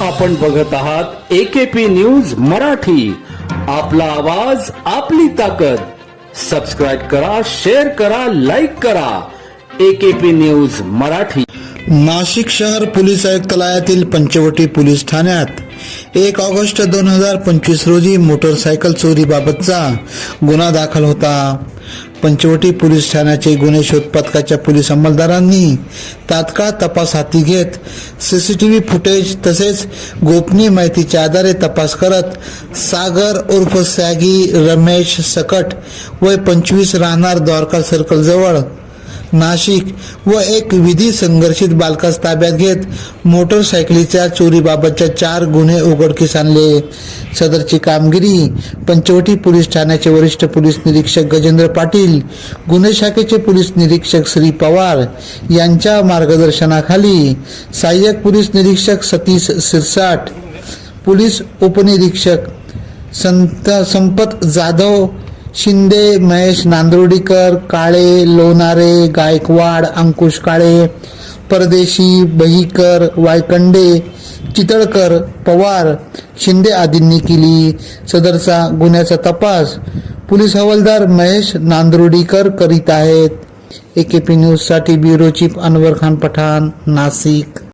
आपण बघत आहात एकेपी न्यूज मराठी. आपला आवाज आपली ताकद. सबस्क्राईब करा शेअर करा लाईक करा. AKP news Marathi. नाशिक शहर पोलीस आयुक्तालयातील पंचवटी पोलीस ठाण्यात एक ऑगस्ट दोन हजार पंचवीस रोजी मोटरसायकल चोरीबाबतचा गुन्हा दाखल होता. पंचवटी पोलीस ठाण्याचे गुन्हे शोध पथकाच्या पोलीस अंमलदारांनी तात्काळ तपास हाती घेत सीसीटीव्ही फुटेज तसेच गोपनीय माहितीच्या आधारे तपास करत सागर उर्फ सॅगी रमेश सकट वय पंचवीस राहणार द्वारका सर्कल जवळ नाशिक व एक विधी संघर्षित बालकास ताब्यात घेत मोटरसायकलीच्या चोरीबाबतच्या चार गुन्हे उघडकीस आणले. सदरची कामगिरी पंचवटी पोलीस ठाण्याचे वरिष्ठ पोलीस निरीक्षक गजेंद्र पाटील गुन्हे शाखेचे पोलीस निरीक्षक श्री पवार यांच्या मार्गदर्शनाखाली सहाय्यक पोलीस निरीक्षक सतीश सिरसाट पोलीस उपनिरीक्षक संत संपत जाधव शिंदे महेश नांदुर्डीकर काळे लोणारे गायकवाड अंकुश काळे परदेशी बहीकर वायकंडे चितळकर पवार शिंदे आदींनी केली. सदरचा गुन्ह्याचा तपास पोलीस हवालदार महेश नांदुर्डीकर करीत आहेत. एकेपी न्यूजसाठी ब्युरो चीफ अनवर खान पठाण नाशिक.